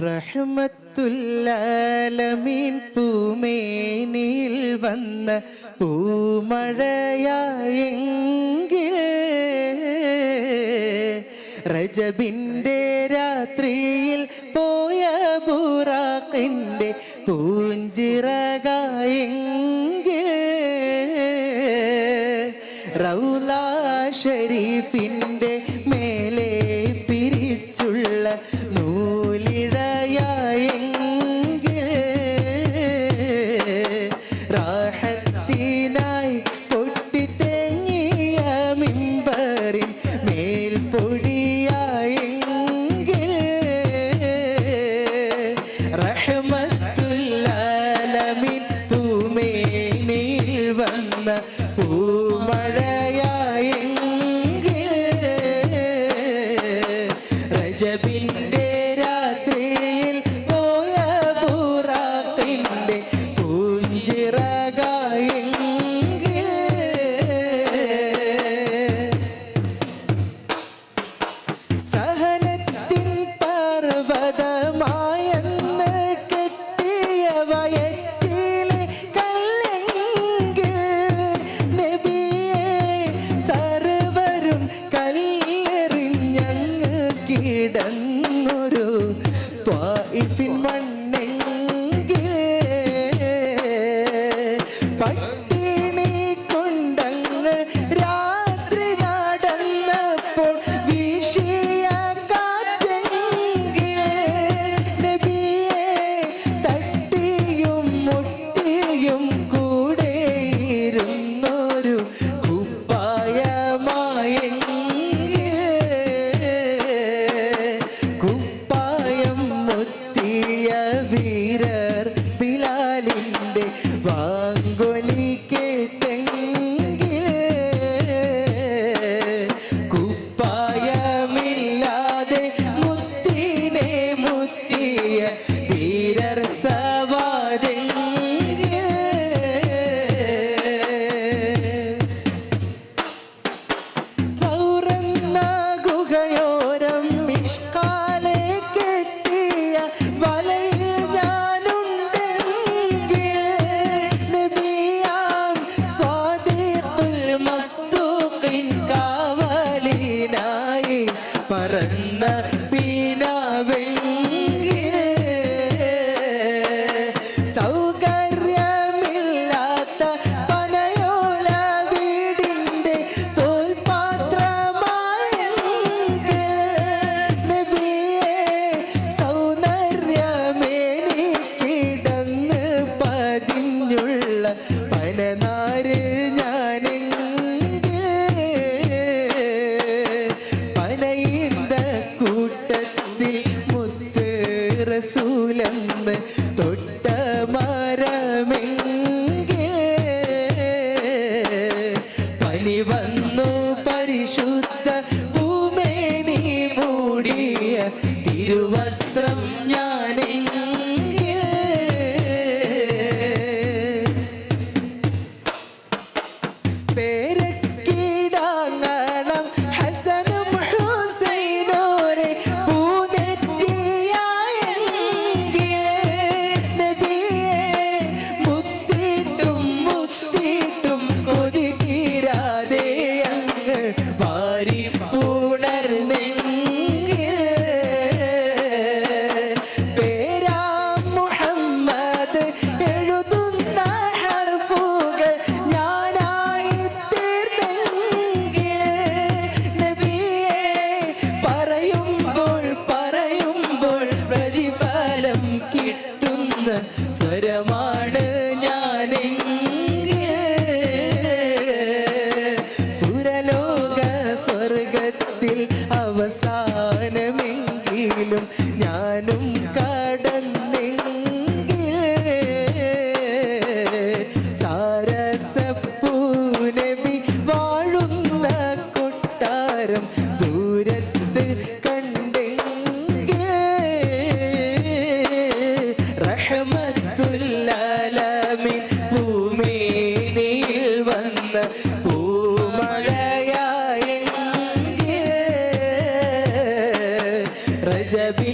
റഹമത്തുല്ലാലമീൻ പൂമേനിയിൽ വന്ന പൂമഴയായെങ്കിൽ റജബിന്റെ രാത്രിയിൽ പോയ പൂറാക്കിന്റെ പൂഞ്ചിറകായെങ്കിൽ റൗല ഷരീഫിന്റെ My name. dando ഇഷ്കാലെ കെട്ടിയ വലയിൽ ഞാനുണ്ടെങ്കിൽ നബിയാം സ്വാദിഖുൽ മസ്തൂഖിൻ കാവലിനായി പറന്ന സ്വർഗത്തിൽ അവസാന to be